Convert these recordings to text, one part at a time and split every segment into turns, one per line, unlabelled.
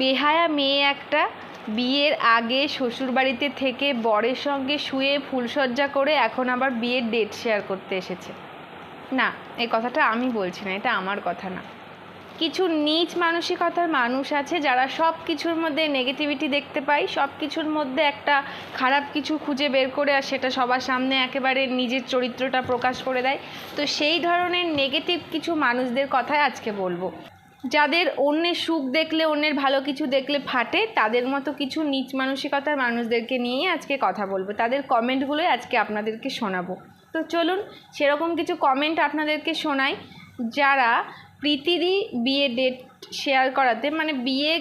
বেহায়া মেয়ে একটা। বিয়ের আগে শ্বশুরবাড়িতে থেকে বরের সঙ্গে শুয়ে ফুলসজ্জা করে এখন আবার বিয়ের ডেট শেয়ার করতে এসেছে। না, এই কথাটা আমি বলছি না, এটা আমার কথা না। কিছু নিচ মানসিকতার মানুষ আছে যারা সব কিছুর মধ্যে নেগেটিভিটি দেখতে পায় সব কিছুর মধ্যে একটা খারাপ কিছু খুঁজে বের করে আর সেটা সবার সামনে একেবারে নিজের চরিত্রটা প্রকাশ করে দেয়। তো সেই ধরনের নেগেটিভ কিছু মানুষদের কথাই আজকে বলব। যাদের অন্যের সুখ দেখলে, অন্যের ভালো কিছু দেখলে ফাটে, তাদের মতো কিছু নিচ মানসিকতার মানুষদেরকে নিয়েই আজকে কথা বলব। তাদের কমেন্টগুলোই আজকে আপনাদেরকে শোনাবো। তো চলুন, সেরকম কিছু কমেন্ট আপনাদেরকে শোনাই, যারা প্রীতিরই বিয়ে ডেট শেয়ার করাতে মানে বিয়ে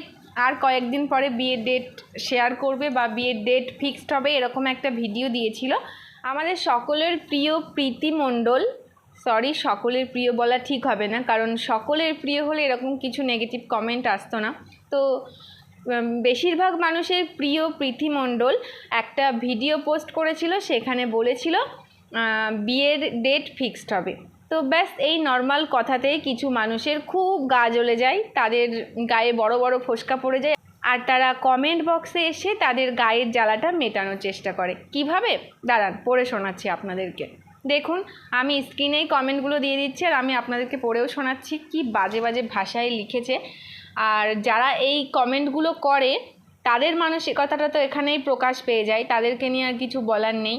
আর কয়েকদিন পরে বিয়ের ডেট শেয়ার করবে বা বিয়ের ডেট ফিক্সড হবে, এরকম একটা ভিডিও দিয়েছিল। আমাদের সকলের প্রিয় প্রীতি মণ্ডল সরি সকলের প্রিয় বলা ঠিক হবে না, কারণ সকলের প্রিয় হলে এরকম কিছু নেগেটিভ কমেন্ট আসতো না। তো বেশিরভাগ মানুষের প্রিয় প্রীতি মণ্ডল একটা ভিডিও পোস্ট করেছিল, সেখানে বলেছিল বিয়ের ডেট ফিক্সড হবে। তো ব্যাস, এই নর্মাল কথাতে কিছু মানুষের খুব গা জ্বলে যায়, তাদের গায়ে বড় বড় ফোসকা পড়ে যায়, আর তারা কমেন্ট বক্সে এসে তাদের গায়ের জ্বালাটা মেটানোর চেষ্টা করে। কীভাবে? দাঁড়ান, পড়ে শোনাচ্ছি আপনাদেরকে। দেখুন, আমি স্ক্রিনেই কমেন্টগুলো দিয়ে দিচ্ছি আর আমি আপনাদেরকে পড়েও শোনাচ্ছি কি বাজে বাজে ভাষায় লিখেছে। আর যারা এই কমেন্টগুলো করে, তাদের মানসিকতাটা তো এখানেই প্রকাশ পেয়ে যায়, তাদেরকে নিয়ে আর কিছু বলার নেই।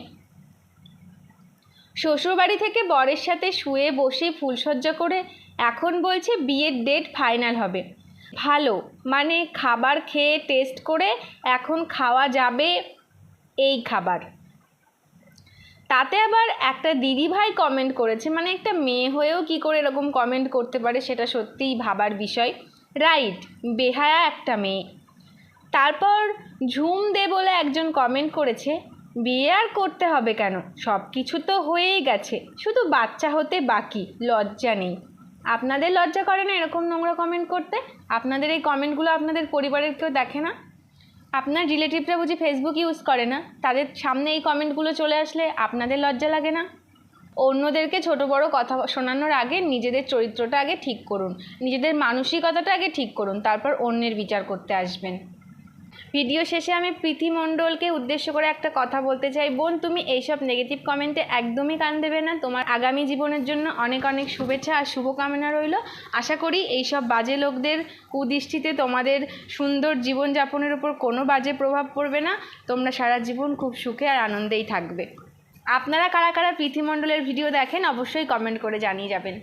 শ্বশুরবাড়ি থেকে বরের সাথে শুয়ে বসে ফুলসজ্জা করে এখন বলছে বিয়ের ডেট ফাইনাল হবে। ভালো মানে খাবার খেয়ে টেস্ট করে এখন খাওয়া যাবে এই খাবার। তাতে আবার একটা দিদিভাই কমেন্ট করেছে মানে একটা মেয়ে হয়েও কি করে এরকম কমেন্ট করতে পারে সেটা সত্যিই ভাবার বিষয়। রাইট বেহায়া একটা মেয়ে। তারপর ঝুম দে বলে একজন কমেন্ট করেছে, বিয়ে আর করতে হবে কেন? সব কিছু তো হয়েই গেছে, শুধু বাচ্চা হতে বাকি, লজ্জা নেই। আপনাদের লজ্জা করে না এরকম নোংরা কমেন্ট করতে? আপনাদের এই কমেন্টগুলো আপনাদের পরিবারের কেউ দেখে না? আপনার রিলেটিভরা বুঝি ফেসবুক ইউজ করে না? তাদের সামনে এই কমেন্টগুলো চলে আসলে আপনাদের লজ্জা লাগে না? অন্যদেরকে ছোট বড় কথা শোনানোর আগে নিজেদের চরিত্রটা আগে ঠিক করুন। নিজেদের মানসিকতাটা আগে ঠিক করুন, তারপর অন্যের বিচার করতে আসবেন। ভিডিও শেষে আমি প্রীতি মণ্ডলকে উদ্দেশ্য করে একটা কথা বলতে চাই। বোন, তুমি এইসব নেগেটিভ কমেন্টে একদমই কান দেবে না। তোমার আগামী জীবনের জন্য অনেক অনেক শুভেচ্ছা আর শুভকামনা রইল। আশা করি এইসব বাজে লোকদের কুদৃষ্টিতে তোমাদের সুন্দর জীবনযাপনের উপর কোনো বাজে প্রভাব পড়বে না। তোমরা সারা জীবন খুব সুখে আর আনন্দেই থাকবে। আপনারা কারা কারা প্রীতি মণ্ডলের ভিডিও দেখেন, অবশ্যই কমেন্ট করে জানিয়ে যাবেন।